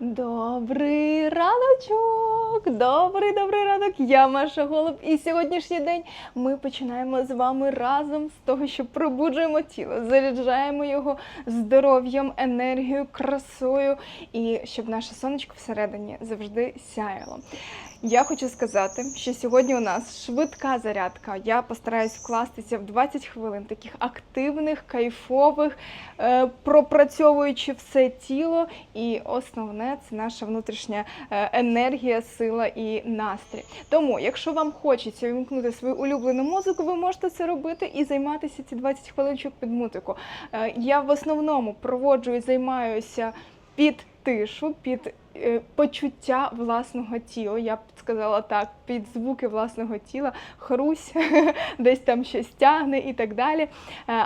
Добрий раночок! Добрий добрий ранок! Я Маша Голуб, і сьогоднішній день ми починаємо з вами разом з того, що пробуджуємо тіло, заряджаємо його здоров'ям, енергією, красою, і щоб наше сонечко всередині завжди сяяло. Я хочу сказати, що сьогодні у нас швидка зарядка. Я постараюсь вкластися в 20 хвилин таких активних, кайфових, е, пропрацьовуючи все тіло. І основне це наша внутрішня е, енергія, сила і настрій. Тому, якщо вам хочеться вимкнути свою улюблену музику, ви можете це робити і займатися ці 20 хвилинчик під музику. Е, Я в основному проводжу і займаюся під тишу, під почуття власного тіла. Я б сказала так, під звуки власного тіла, хрусь, десь там щось тягне і так далі. Е,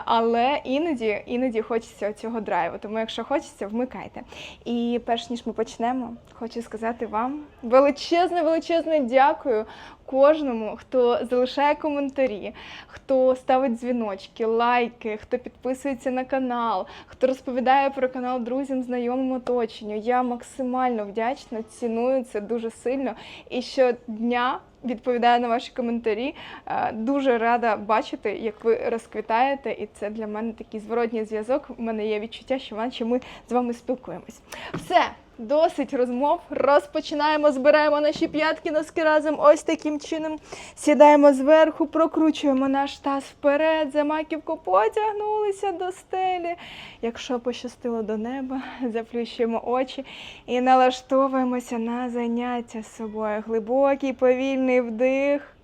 Але іноді, іноді хочеться цього драйву. Тому, якщо хочеться, вмикайте. І перш ніж ми почнемо, хочу сказати вам величезне, величезне дякую кожному, хто залишає коментарі, хто ставить дзвіночки, лайки, хто підписується на канал, хто розповідає про канал друзям, знайомим оточеннню. Я максимально вдячна, ціную це дуже сильно. І щодня відповідаю на ваші коментарі. Е, Дуже рада бачити, як ви розквітаєте, і це для мене такий зворотній зв'язок. У мене є відчуття, що ми з вами спілкуємось. Все. Досить розмов. Розпочинаємо, збираємо наші п'ятки носки разом. Ось таким чином. Сідаємо зверху, прокручуємо наш таз вперед, за маківку потягнулися до стелі. Якщо пощастило до неба, заплющуємо очі і налаштовуємося на заняття з собою. Глибокий, повільний вдих.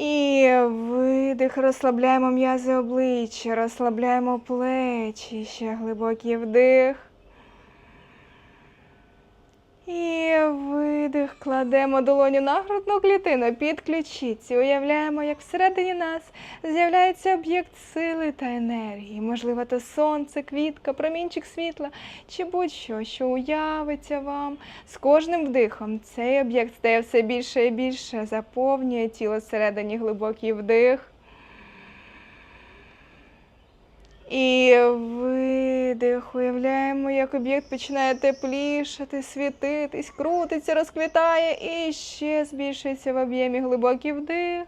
І видих, розслабляємо м'язи обличчя, розслабляємо плечі, ще глибокий вдих. І видих, кладемо долоню на грудну клітину під ключиці. Уявляємо, як всередині нас з'являється об'єкт сили та енергії. Можливо, то сонце, квітка, промінчик світла чи будь-що, що уявиться вам. З кожним вдихом цей об'єкт стає все більше і більше, заповнює тіло всередині глибокий вдих. І видих. Уявляємо, як об'єкт починає теплішати, світитись, крутиться, розквітає і ще збільшується в об'ємі глибокий вдих.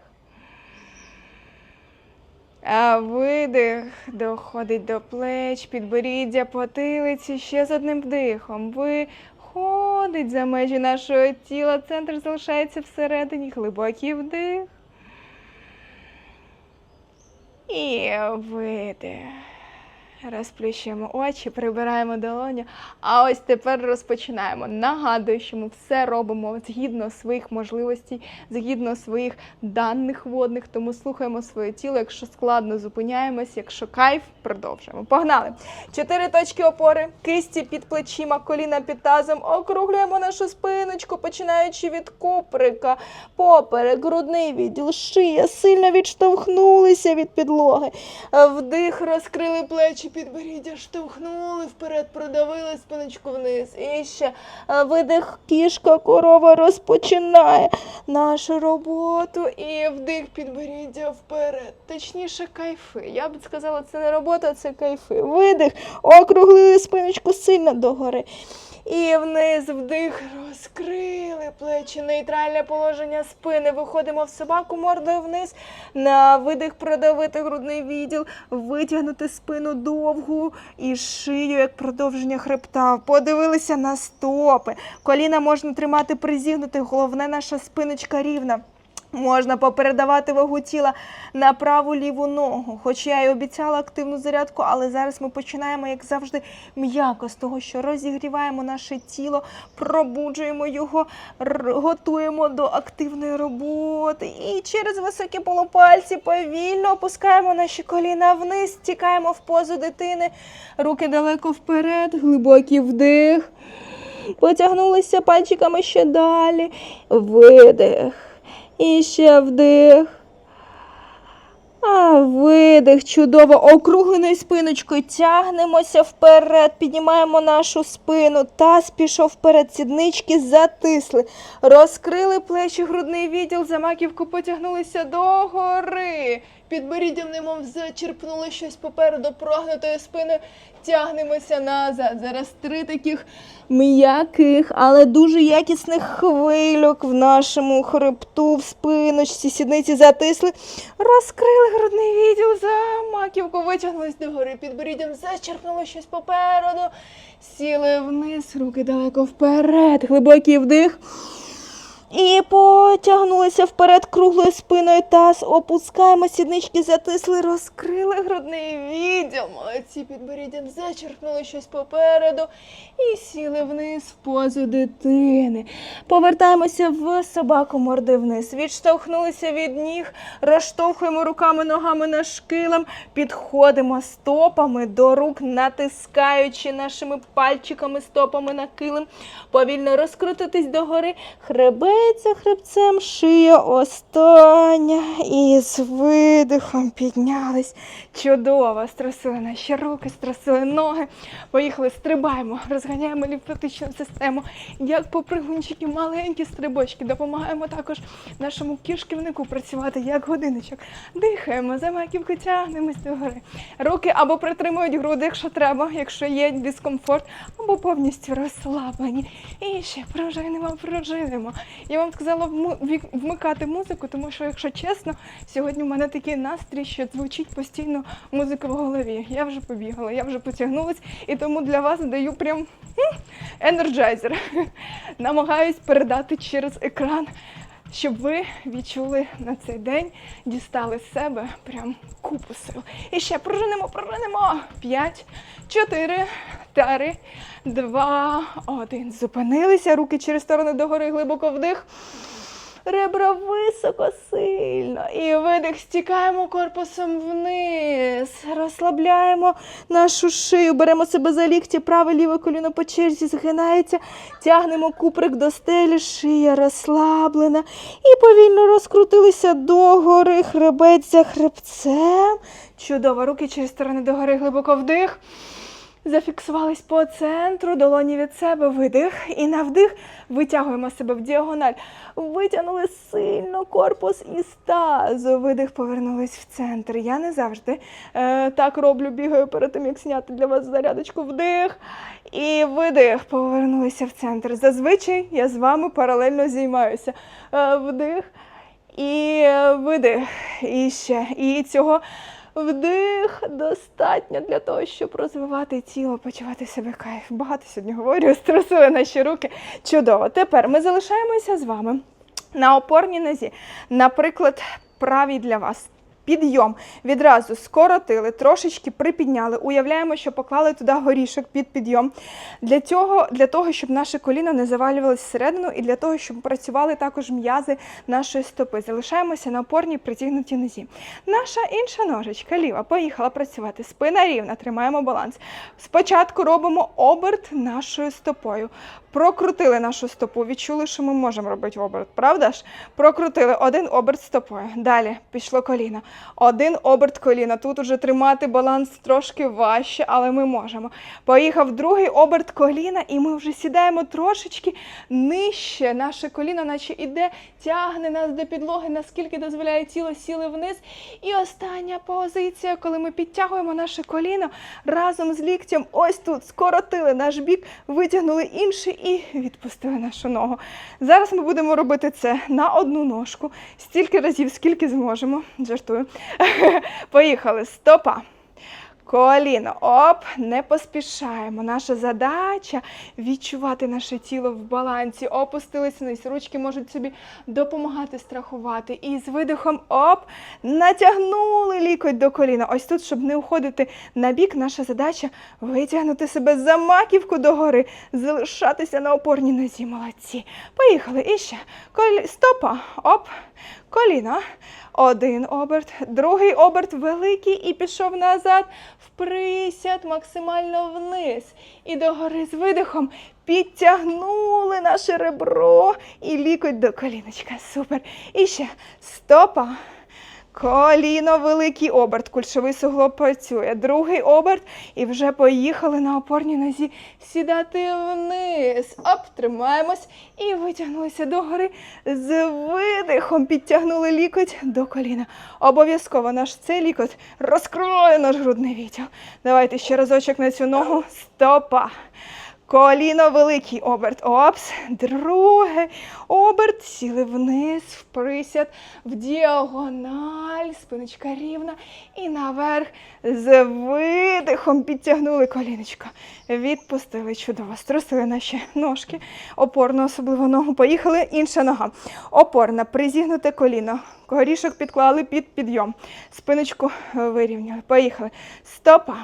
А видих доходить до плеч, підборіддя, потилиці ще з одним вдихом. Виходить за межі нашого тіла. Центр залишається всередині. Глибокий вдих. І видих. Розплющуємо очі, прибираємо долоню. А ось тепер розпочинаємо. Нагадую, що ми все робимо згідно своїх можливостей, згідно своїх даних водних, тому слухаємо своє тіло. Якщо складно, зупиняємось, якщо кайф, продовжуємо. Погнали! Чотири точки опори, кисті під плечима, коліна під тазом. Округлюємо нашу спиночку, починаючи від куприка, поперек, грудний відділ, шия, сильно відштовхнулися від підлоги. Вдих, розкрили плечі, підборіддя, штовхнули вперед, продавили спиночку вниз. І ще е, видих, кішка, корова розпочинає нашу роботу. І вдих, підборіддя вперед. Точніше, кайфи. Я б сказала, це не робота, це кайфи. Видих, округлили спиночку сильно догори. І вниз вдих, розкрили плечі, нейтральне положення спини. Виходимо в собаку мордою вниз. На видих продавити грудний відділ, витягнути спину довгу і шию як продовження хребта. Подивилися на стопи. Коліна можна тримати призігнути, головне наша спиночка рівна. Можна попередавати вагу тіла на праву ліву ногу. Хоч я й обіцяла активну зарядку, але зараз ми починаємо, як завжди, м'яко з того, що розігріваємо наше тіло, пробуджуємо його, готуємо до активної роботи. І через високі полупальці повільно опускаємо наші коліна вниз, стікаємо в позу дитини, руки далеко вперед, глибокий вдих. Потягнулися пальчиками ще далі. Видих. І ще вдих. А видих, чудово, округленою спиночкою. Тягнемося вперед, піднімаємо нашу спину, таз пішов вперед, сіднички затисли, розкрили плечі, грудний відділ, за маківку потягнулися догори. Підборіддям немов зачерпнули щось попереду прогнутою спиною. Тягнемося назад. Зараз три таких м'яких, але дуже якісних хвильок в нашому хребту, в спиночці, сідниці затисли. Розкрили грудний відділ за маківку, витягнулись догори, підборіддям зачерпнули щось попереду. Сіли вниз, руки далеко вперед, глибокий вдих. І потягнулися вперед круглою спиною таз, опускаємо сіднички, затисли, розкрили грудний відділ. Молодці підборіддям зачерпнули щось попереду і сіли вниз в позу дитини. Повертаємося в собаку морди вниз. Відштовхнулися від ніг, розштовхуємо руками, ногами на шкилем, підходимо стопами до рук, натискаючи нашими пальчиками, стопами на килим. Повільно розкрутитись догори, хребець за хребцем, шия остання. І з видихом піднялись. Чудово, струсили наші руки, струсили ноги. Поїхали, стрибаємо, розганяємо лімфатичну систему. Як попригунчики, маленькі стрибочки. Допомагаємо також нашому кишківнику працювати як годиночок. Дихаємо, за маківку тягнемось догори. Руки або притримують груди, якщо треба, якщо є дискомфорт, або повністю розслаблені. І ще пружинимо, пружинимо. Я вам сказала вмикати музику, тому що, якщо чесно, сьогодні в мене такий настрій, що звучить постійно музика в голові. Я вже побігала, я вже потягнулась, і тому для вас даю прям енерджайзер. Намагаюсь передати через екран, щоб ви відчули на цей день, дістали з себе прям купу сил. І ще пружинимо, пружинимо. П'ять, чотири, три, два, один. Зупинилися, руки через сторони догори, глибоко вдих. Ребра високо сильно. І видих, стікаємо корпусом вниз. Розслабляємо нашу шию, беремо себе за лікті, праве ліве коліно по черзі згинається, тягнемо куприк до стелі, шия розслаблена. І повільно розкрутилися догори, хребець за хребцем. Чудово, руки через сторони догори, глибоко вдих. Зафіксувались по центру, долоні від себе, видих. І на вдих витягуємо себе в діагональ. Витягнули сильно корпус із тазу. Видих, повернулись в центр. Я не завжди е, так роблю, бігаю перед тим, як зняти для вас зарядочку. Вдих. І видих, повернулися в центр. Зазвичай я з вами паралельно зіймаюся. Е, вдих. І видих. І ще. І цього вдих достатньо для того, щоб розвивати тіло, почувати себе кайф. Багато сьогодні говорю, стресує наші руки. Чудово. Тепер ми залишаємося з вами на опорній нозі. Наприклад, правій для вас. Підйом відразу скоротили, трошечки припідняли. Уявляємо, що поклали туди горішок під підйом. Для цього, для того, щоб наше коліно не завалювалось всередину, і для того, щоб працювали також м'язи нашої стопи. Залишаємося на опорній притягнутій нозі. Наша інша ножичка ліва поїхала працювати. Спина рівна, тримаємо баланс. Спочатку робимо оберт нашою стопою. Прокрутили нашу стопу, відчули, що ми можемо робити оберт, правда ж? Прокрутили один оберт стопою. Далі пішло коліно. Один оберт коліна. Тут уже тримати баланс трошки важче, але ми можемо. Поїхав другий оберт коліна, і ми вже сідаємо трошечки нижче. Наше коліно, наче іде, тягне нас до підлоги, наскільки дозволяє тіло сіли вниз. І остання позиція, коли ми підтягуємо наше коліно разом з ліктем, ось тут скоротили наш бік, витягнули інший і відпустили нашу ногу. Зараз ми будемо робити це на одну ножку, стільки разів, скільки зможемо. Жартую. Поїхали. Стопа. Коліно, оп, не поспішаємо. Наша задача відчувати наше тіло в балансі. Опустились вниз. Ручки можуть собі допомагати страхувати. І з видихом оп, натягнули лікоть до коліна. Ось тут, щоб не уходити на бік, наша задача витягнути себе за маківку догори, залишатися на опорній нозі. Молодці. Поїхали. І ще. Колі... Стопа. Оп. Коліно. Один оберт, другий оберт великий і пішов назад. В присяд максимально вниз. І догори з видихом підтягнули наше ребро і лікоть до коліночка. Супер. І ще стопа. Коліно, великий оберт, кульшовий суглоб працює. Другий оберт, і вже поїхали на опорній нозі сідати вниз. Оп, тримаємось і витягнулися догори з видихом. Підтягнули лікоть до коліна. Обов'язково наш цей лікоть розкроє наш грудний відділ. Давайте ще разочок на цю ногу. Стопа. Коліно великий оберт. Опс. Другий оберт. Сіли вниз, в присяд, в діагональ, спиночка рівна. І наверх з видихом підтягнули коліночко. Відпустили чудово. Струсили наші ножки. Опорну, особливо ногу. Поїхали. Інша нога. Опорна. Призігнуте коліно. Горішок підклали під підйом. Спиночку вирівняли. Поїхали. Стопа.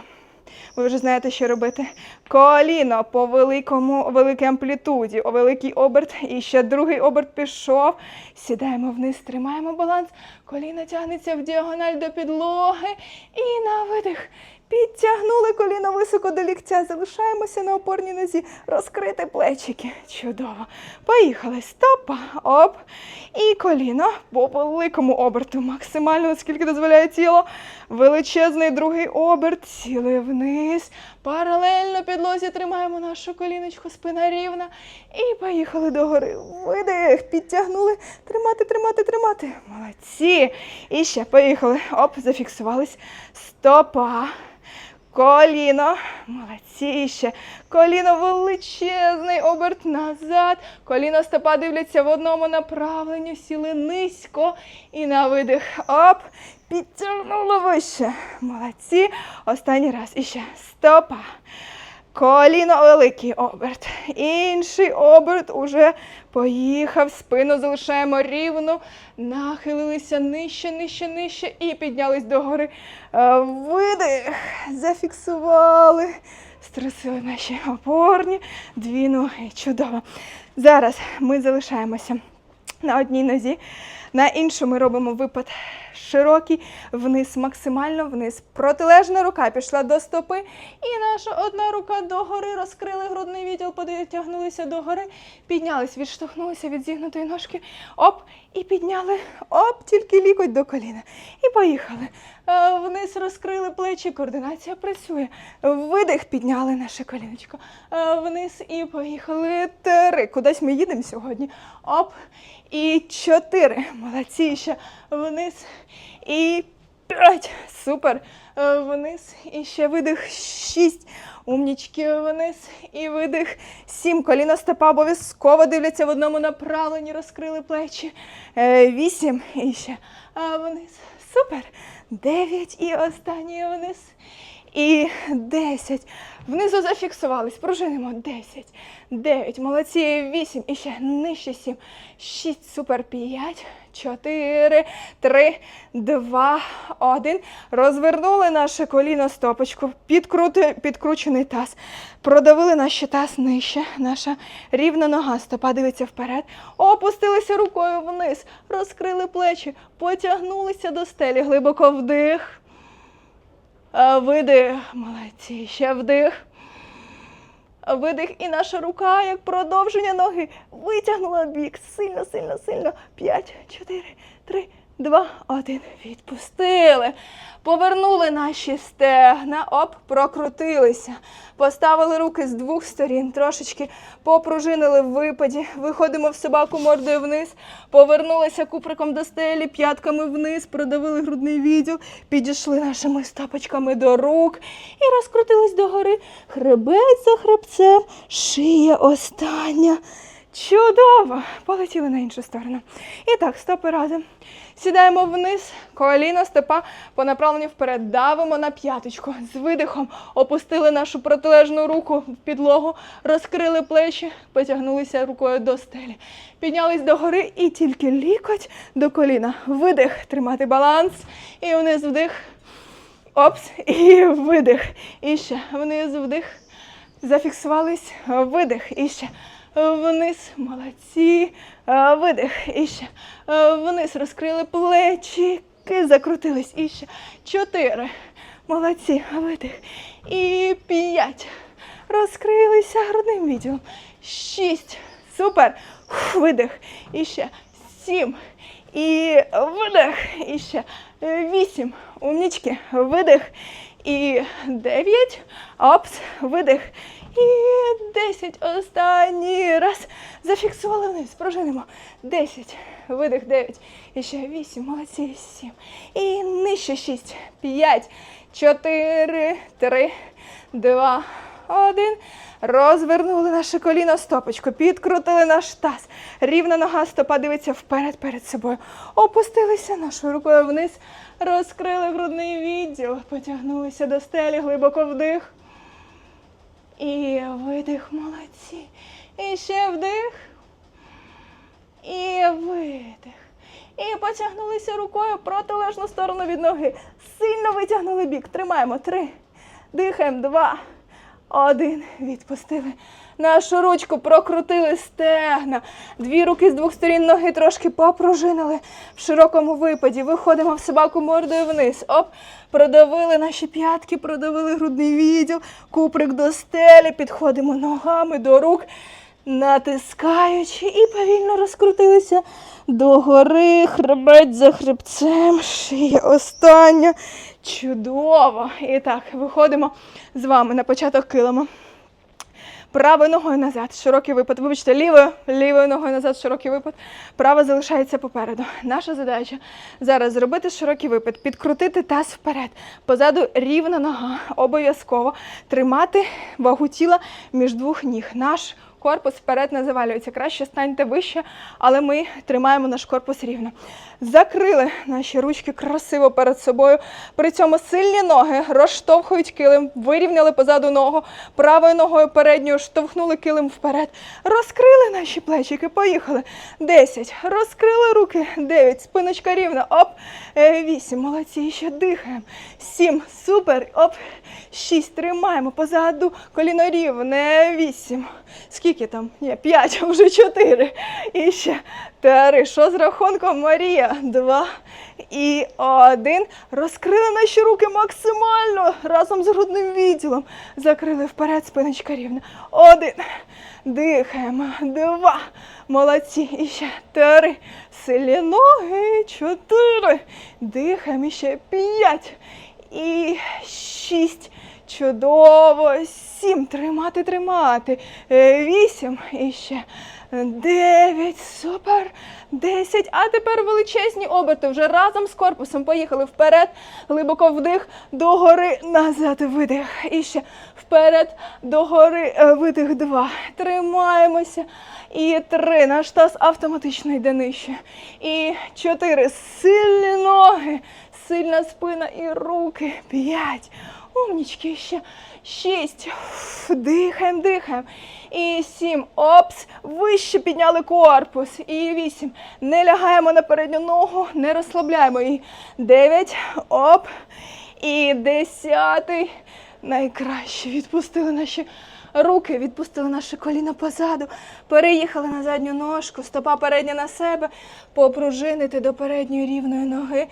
Ви вже знаєте, що робити. Коліно по великому, великій амплітуді, о великий оберт. І ще другий оберт пішов. Сідаємо вниз, тримаємо баланс. Коліно тягнеться в діагональ до підлоги. І на видих. Підтягнули коліно високо до ліктя. Залишаємося на опорній нозі. Розкрити плечики. Чудово. Поїхали. Стопа. Оп. І коліно по великому оберту. Максимально, наскільки дозволяє тіло. Величезний другий оберт. Сіли вниз. Паралельно підлозі тримаємо нашу коліночку, спина рівна. І поїхали догори. Видих. Підтягнули. Тримати, тримати, тримати. Молодці. І ще поїхали. Оп, зафіксувались. Стопа. Коліно. Молодці ще. Коліно величезний оберт назад. Коліно стопа дивляться в одному направленні. Сіли низько. І на видих. Оп. Підтягнуло вище. Молодці. Останній раз. І ще. Стопа. Коліно великий оберт. Інший оберт уже поїхав. Спину залишаємо рівно. Нахилилися нижче, нижче, нижче і піднялись догори. Е, Видих. Зафіксували. Струсили наші опорні. Дві ноги. Чудово. Зараз ми залишаємося на одній нозі. На іншу ми робимо випад широкий, вниз, максимально вниз. Протилежна рука пішла до стопи. І наша одна рука догори. Розкрили грудний відділ, потягнулися догори, піднялись, відштовхнулися від зігнутої ножки. Оп, і підняли. Оп, тільки лікоть до коліна. І поїхали. Е, Вниз розкрили плечі, координація працює. Видих, підняли наше коліночко. Е, Вниз і поїхали. Три. Кудись ми їдемо сьогодні. Оп. І чотири. Молодці. Ще вниз. І п'ять. Супер. Е, Вниз. І ще видих. Шість. Умнічки вниз. І видих. Сім. Коліна стопа обов'язково дивляться в одному направленні. Розкрили плечі. Е, Вісім. І ще е, вниз. Супер. Дев'ять. І останній вниз. І 10. Внизу зафіксувались. Пружинимо. 10, 9. Молодці. 8. І ще нижче 7. 6. Супер. 5, 4, 3, 2, 1. Розвернули наше коліно стопочку. Підкрути, підкручений таз. Продавили наш таз нижче. Наша рівна нога. Стопа дивиться вперед. Опустилися рукою вниз. Розкрили плечі. Потягнулися до стелі. Глибоко вдих. Видих, молодці, ще вдих. Видих, і наша рука, як продовження ноги, витягнула бік. Сильно, сильно, сильно. П'ять, чотири, три, два, один. Відпустили. Повернули наші стегна. Оп, прокрутилися. Поставили руки з двох сторін, трошечки попружинили в випаді. Виходимо в собаку мордою вниз. Повернулися куприком до стелі, п'ятками вниз, продавили грудний відділ, підійшли нашими стопочками до рук і розкрутились догори. Хребець за хребцем, шия остання. Чудово! Полетіли на іншу сторону. І так, стопи разом. Сідаємо вниз, коліно, стопа по направленню вперед. Давимо на п'яточку. З видихом опустили нашу протилежну руку в підлогу, розкрили плечі, потягнулися рукою до стелі. Піднялись догори і тільки лікоть до коліна. Видих, тримати баланс. І вниз вдих. Опс, і видих. І ще вниз вдих. Зафіксувались, видих. І ще вниз, молодці, Е, видих. І ще Е, вниз розкрили плечики, закрутились. І ще чотири. Молодці, видих. І п'ять. Розкрилися грудним відділом. Шість. Супер. Видих. І ще сім. І видих. І ще Е, Вісім. Умнічки. Видих. І дев'ять. Опс. Видих. І десять. Останній раз. Зафіксували вниз. Пружинимо. Десять. Видих. Дев'ять. І ще вісім. Молодці. Сім. І нижче шість. П'ять. Чотири. Три. Два. Один. Розвернули наше коліно стопочку, підкрутили наш таз. Рівна нога, стопа дивиться вперед перед собою. Опустилися нашою рукою вниз, розкрили грудний відділ, потягнулися до стелі, глибоко вдих. І видих, молодці. І ще вдих. І видих. І потягнулися рукою протилежну сторону від ноги. Сильно витягнули бік. Тримаємо. Три. Дихаємо. Два. Один. Відпустили. Нашу ручку прокрутили стегна. Дві руки з двох сторін ноги трошки попружинили в широкому випаді. Виходимо в собаку мордою вниз. Оп. Продавили наші п'ятки, продавили грудний відділ, куприк до стелі, підходимо ногами до рук натискаючи і повільно розкрутилися догори, хребець за хребцем, шия остання. Чудово! І так, виходимо з вами на початок килима. Правою ногою назад, широкий випад. Вибачте, лівою, лівою ногою назад, широкий випад. Права залишається попереду. Наша задача зараз зробити широкий випад, підкрутити таз вперед. Позаду рівна нога. Обов'язково тримати вагу тіла між двох ніг. Наш корпус вперед не завалюється. Краще станьте вище, але ми тримаємо наш корпус рівно. Закрили наші ручки красиво перед собою. При цьому сильні ноги розштовхують килим, вирівняли позаду ногу, правою ногою передньою штовхнули килим вперед. Розкрили наші плечики, поїхали. Десять. Розкрили руки. Дев'ять. Спиночка рівна. Оп. Е, Вісім. Молодці. Ще дихаємо. Сім. Супер. Оп. Шість. Тримаємо позаду. Коліно рівне. Вісім. Скільки там? Ні, п'ять, вже чотири. І ще три. Що з рахунком Марія? Два і один. Розкрили наші руки максимально разом з грудним відділом. Закрили вперед, спиночка рівна. Один. Дихаємо. Два. Молодці. І ще три. Силі ноги. Чотири. Дихаємо. І ще п'ять. І шість. Чудово. Сім. Тримати, тримати. Е, Вісім. І ще дев'ять. Супер. Десять. А тепер величезні оберти. Вже разом з корпусом. Поїхали вперед. Глибоко вдих. Догори. Назад. Видих. І ще вперед. Догори. Е, Видих. Два. Тримаємося. І три. Наш таз автоматично йде нижче. І чотири. Сильні ноги. Сильна спина і руки. П'ять. Умнічки ще. Шість. Дихаємо, дихаємо. І сім. Опс. Вище підняли корпус. І вісім. Не лягаємо на передню ногу, не розслабляємо її. Дев'ять. Оп. І десятий. Найкраще. Відпустили наші руки, відпустили наше коліно позаду. Переїхали на задню ножку, стопа передня на себе. Попружинити до передньої рівної ноги.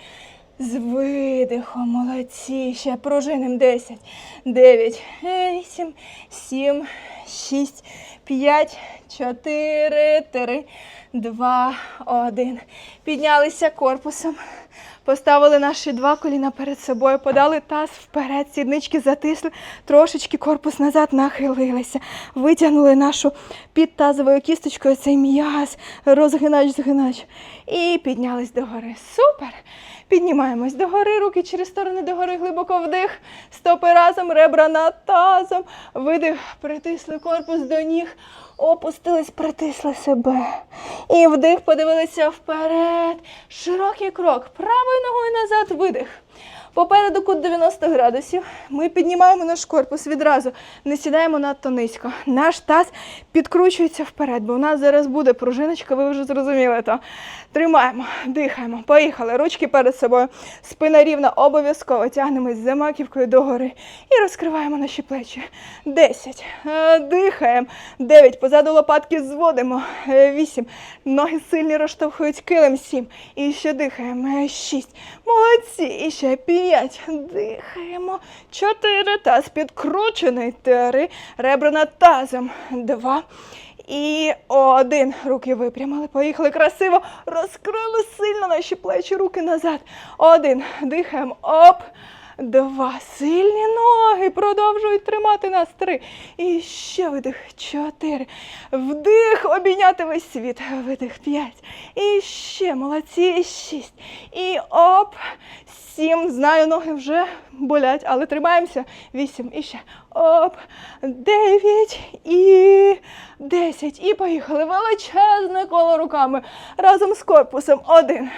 З видихом, молодці. Ще пружиним 10, 9, 8, 7, 6, 5, 4, 3, 2, 1. Піднялися корпусом. Поставили наші два коліна перед собою, подали таз вперед, сіднички затисли, трошечки корпус назад нахилилися, витягнули нашу під тазовою кісточкою цей м'яз, розгинач, згинач. І піднялись догори. Супер! Піднімаємось догори, руки через сторони догори, глибоко вдих, стопи разом, ребра над тазом, видих, притисли корпус до ніг, опустились, притисли себе. І вдих, подивилися вперед. Широкий крок, правою ногою назад, видих. Попереду кут 90 градусів. Ми піднімаємо наш корпус відразу, не сідаємо надто низько. Наш таз підкручується вперед, бо у нас зараз буде пружиночка, ви вже зрозуміли то. Тримаємо, дихаємо, поїхали. Ручки перед собою. Спина рівна, обов'язково тягнемось за маківкою догори і розкриваємо наші плечі. Десять. Е, Дихаємо. Дев'ять. Позаду лопатки зводимо. Е, Вісім. Ноги сильні розштовхують килим. Сім. І ще дихаємо. Е, Шість. Молодці. І ще п'ять. Дихаємо. Чотири. Таз підкручений. Три. Ребра над тазом. Два. І один. Руки випрямили. Поїхали красиво. Розкрили сильно наші плечі, руки назад. Один. Дихаємо. Оп. Два. Сильні ноги. Продовжують тримати нас. Три. І ще видих. Чотири. Вдих. Обійняти весь світ. Видих. П'ять. І ще. Молодці. Шість. І оп. Сім. Знаю, ноги вже болять, але тримаємося. Вісім. І ще. Оп. Дев'ять. І десять. І поїхали. Величезне коло руками. Разом з корпусом. Один.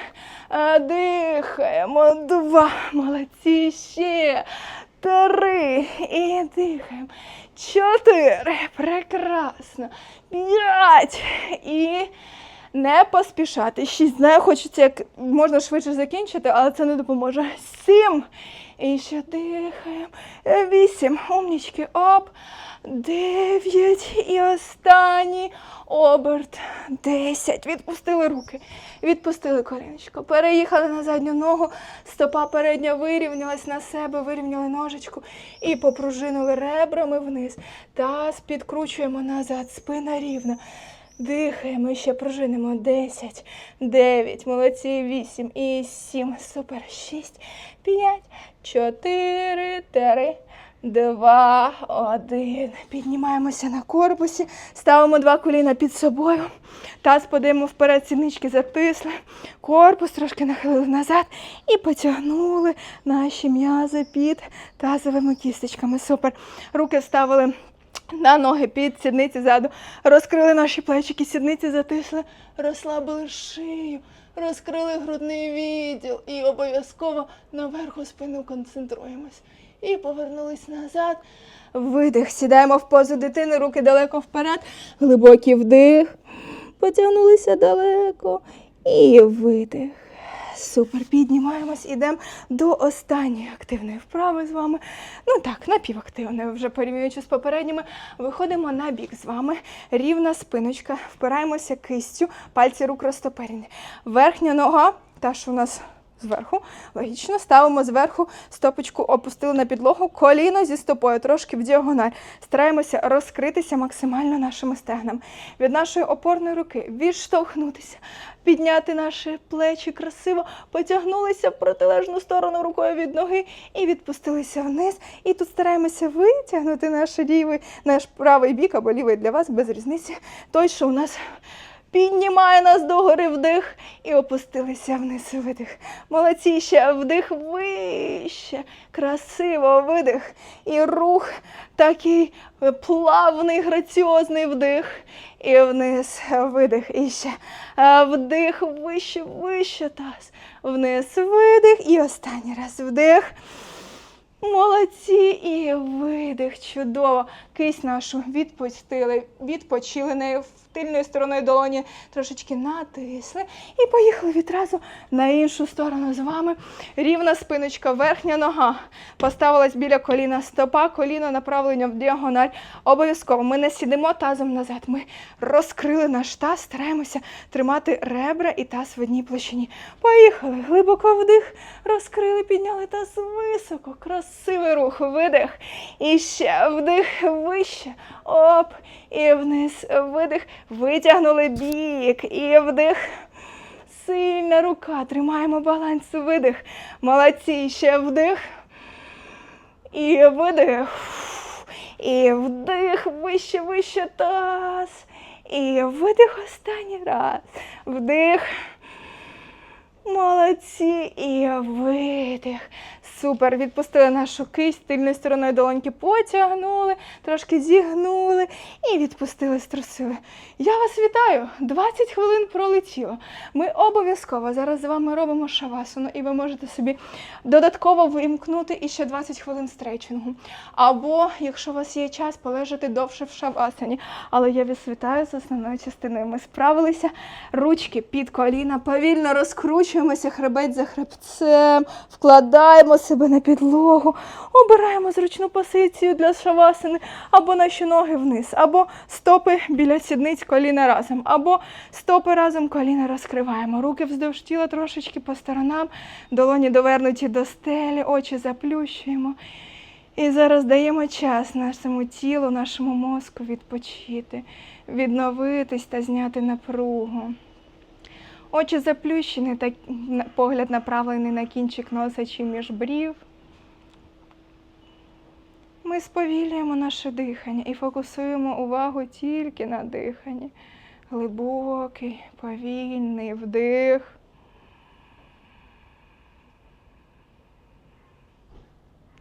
Дихаємо. Два. Молодці. Ще. Три. І дихаємо. Чотири. Прекрасно. П'ять. І не поспішати. Шість. Знаю, хочеться як можна швидше закінчити, але це не допоможе. Сім. І ще дихаємо. Вісім. Умнічки. Оп. Дев'ять. І останній оберт. Десять. Відпустили руки. Відпустили корінечко. Переїхали на задню ногу. Стопа передня вирівнялась на себе, вирівняли ножичку і попружинили ребрами вниз. Таз підкручуємо назад. Спина рівна. Дихаємо, ще пружинимо. 10, 9, молодці, 8 і 7, супер, 6, 5, 4, 3, 2, 1. Піднімаємося на корпусі, ставимо два коліна під собою. Таз подаємо вперед, сіднички затисли, корпус трошки нахилили назад і потягнули наші м'язи під тазовими кісточками. Супер. Руки вставили на ноги під сідниці ззаду. Розкрили наші плечики, сідниці затисли, розслабили шию, розкрили грудний відділ і обов'язково наверху спину концентруємось. І повернулись назад. Видих. Сідаємо в позу дитини, руки далеко вперед. Глибокий вдих. Потягнулися далеко. І видих. Супер, піднімаємось, ідемо до останньої активної вправи з вами. Ну так, напівактивно, вже порівнюючи з попередніми. Виходимо на бік з вами. Рівна спиночка. Впираємося кистю, пальці рук розтоперені. Верхня нога, та що у нас зверху, логічно, ставимо зверху стопочку, опустили на підлогу, коліно зі стопою, трошки в діагональ. Стараємося розкритися максимально нашими стегнами. Від нашої опорної руки відштовхнутися, підняти наші плечі красиво, потягнулися в протилежну сторону рукою від ноги і відпустилися вниз. І тут стараємося витягнути наш лівий, наш правий бік або лівий для вас без різниці. Той, що у нас Піднімає нас догори вдих і опустилися вниз видих. Молодці ще вдих вище. Красиво видих. І рух такий плавний, граціозний вдих. І вниз видих. І ще вдих вище, вище таз. Вниз видих. І останній раз вдих. Молодці і видих. Чудово. Кисть нашу відпустили, відпочили нею тильною стороною долоні трошечки натисли. І поїхали відразу на іншу сторону з вами. Рівна спиночка, верхня нога. Поставилась біля коліна, стопа, коліно направлення в діагональ. Обов'язково ми не сідемо тазом назад. Ми розкрили наш таз, стараємося тримати ребра і таз в одній площині. Поїхали. Глибоко вдих, розкрили, підняли таз високо. Красивий рух. Видих. І ще вдих вище. Оп. І вниз видих. Витягнули бік. І вдих. Сильна рука. Тримаємо баланс. Видих. Молодці. Ще вдих. І видих. І вдих. Вище, вище таз. І видих останній раз. Вдих. Молодці. І видих. Супер. Відпустили нашу кисть тильною стороною долоньки, потягнули, трошки зігнули і відпустили, струсили. Я вас вітаю! 20 хвилин пролетіло. Ми обов'язково зараз з вами робимо шавасану, і ви можете собі додатково вимкнути і ще 20 хвилин стрейчингу. Або, якщо у вас є час, полежати довше в шавасані. Але я вас вітаю з основною частиною. Ми справилися. Ручки під коліна, повільно розкручуємося, хребець за хребцем, вкладаємо себе на підлогу, обираємо зручну позицію для шавасани, або наші ноги вниз, або стопи біля сідниць, коліна разом, або стопи разом, коліна розкриваємо. Руки вздовж тіла трошечки по сторонам, долоні довернуті до стелі, очі заплющуємо. І зараз даємо час нашому тілу, нашому мозку відпочити, відновитись та зняти напругу. Очі заплющені, та погляд направлений на кінчик носа чи між брів. Ми сповільнюємо наше дихання і фокусуємо увагу тільки на диханні. Глибокий, повільний вдих.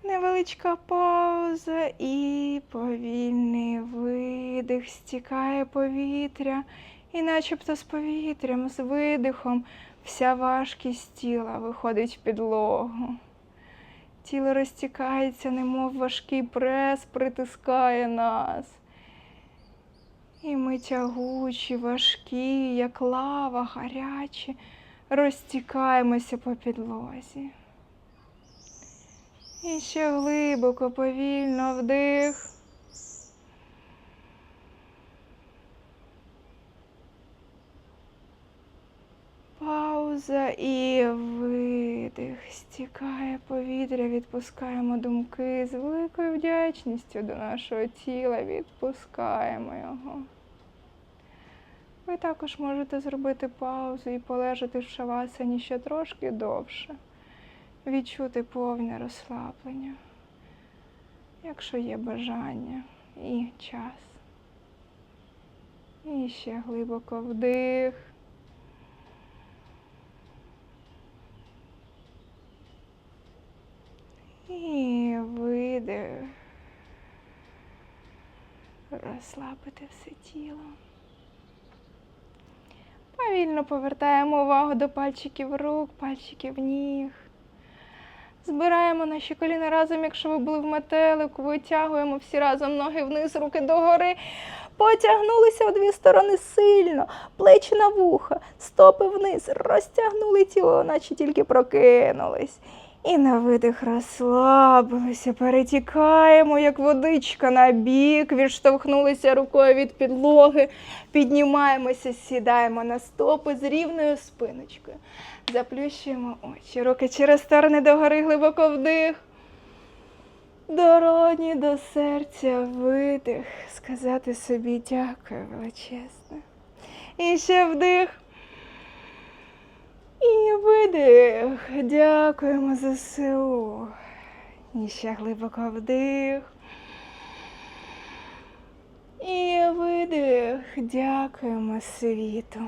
Невеличка пауза і повільний видих. Стікає повітря, і начебто з повітрям, з видихом вся важкість тіла виходить в підлогу. Тіло розтікається, немов важкий прес притискає нас. І ми тягучі, важкі, як лава, гарячі, розтікаємося по підлозі. І ще глибоко, повільно вдих. Пауза і видих. Стікає повітря, відпускаємо думки з великою вдячністю до нашого тіла, відпускаємо його. Ви також можете зробити паузу і полежати в шавасані ще трошки довше відчути повне розслаблення, якщо є бажання і час. І ще глибоко вдих. І видих. Розслабити все тіло. Повільно повертаємо увагу до пальчиків рук, пальчиків ніг. Збираємо наші коліна разом, якщо ви були в метелику, витягуємо всі разом ноги вниз, руки догори. Потягнулися в дві сторони сильно, плечі на вуха, стопи вниз, розтягнули тіло, наче тільки прокинулись. І на видих розслабилися, перетікаємо, як водичка на бік, відштовхнулися рукою від підлоги, піднімаємося, сідаємо на стопи з рівною спиночкою. Заплющуємо очі, руки через сторони догори, глибоко вдих. Дороні до серця видих, сказати собі дякую величезне. І ще вдих. І видих. Дякуємо за силу. І ще глибоко вдих. І видих. Дякуємо світу.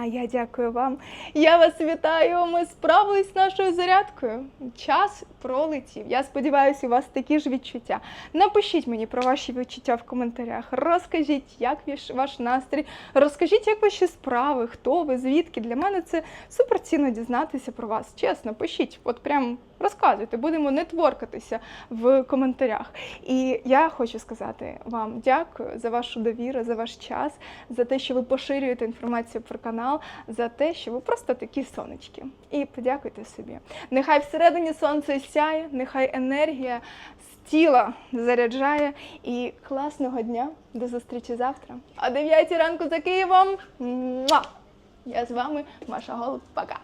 А я дякую вам. Я вас вітаю. Ми справились з нашою зарядкою. Час пролетів. Я сподіваюся, у вас такі ж відчуття. Напишіть мені про ваші відчуття в коментарях. Розкажіть, як ваш, настрій. Розкажіть, як ваші справи, хто ви, звідки. Для мене це супер цінно дізнатися про вас. Чесно, пишіть, от прям розказуйте, будемо нетворкатися в коментарях. І я хочу сказати вам дякую за вашу довіру, за ваш час, за те, що ви поширюєте інформацію про канал, за те, що ви просто такі сонечки. І подякуйте собі. Нехай всередині сонце сяє, нехай енергія з тіла заряджає. І класного дня. До зустрічі завтра. О 9 ранку за Києвом. Я з вами, Маша Голуб. Пока.